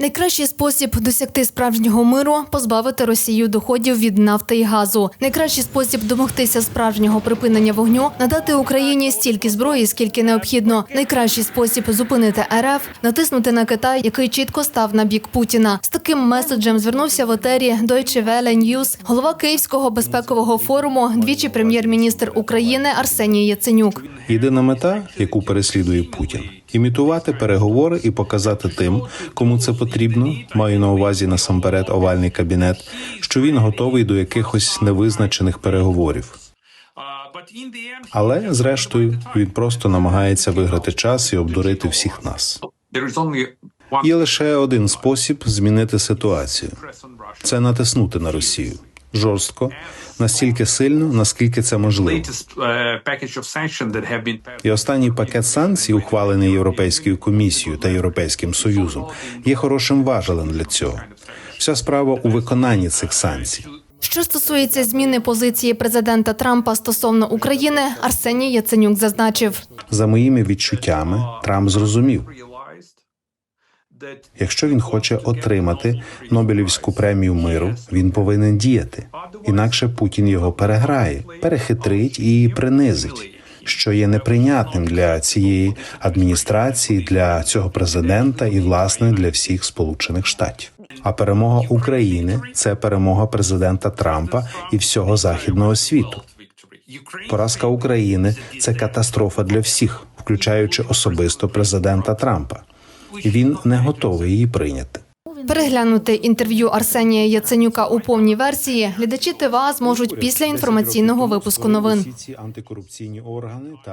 Найкращий спосіб досягти справжнього миру позбавити Росію доходів від нафти і газу. Найкращий спосіб домогтися справжнього припинення вогню надати Україні стільки зброї, скільки необхідно. Найкращий спосіб зупинити РФ натиснути на Китай, який чітко став на бік Путіна. З таким меседжем звернувся в етері Deutsche Welle News голова Київського безпекового форуму, двічі прем'єр-міністр України Арсеній Яценюк. Єдина мета, яку переслідує Путін, імітувати переговори і показати тим, кому це потрібно. Маю на увазі насамперед овальний кабінет, що він готовий до якихось невизначених переговорів. Але зрештою він просто намагається виграти час і обдурити всіх нас. Є лише один спосіб змінити ситуацію: це натиснути на Росію жорстко, настільки сильно, наскільки це можливо. Passed І останній пакет санкцій, ухвалений Європейською комісією та Європейським союзом, є хорошим важелем для цього. Вся справа у виконанні цих санкцій. Що стосується зміни позиції президента Трампа стосовно України, Арсеній Яценюк зазначив. За моїми відчуттями, Трамп зрозумів, якщо він хоче отримати Нобелівську премію миру, він повинен діяти. Інакше Путін його переграє, перехитрить і принизить, що є неприйнятним для цієї адміністрації, для цього президента і власне для всіх Сполучених Штатів. А перемога України це перемога президента Трампа і всього західного світу. Поразка України це катастрофа для всіх, включаючи особисто президента Трампа. Він не готовий її прийняти. Переглянути інтерв'ю Арсенія Яценюка у повній версії глядачі ТВА зможуть після інформаційного випуску новин.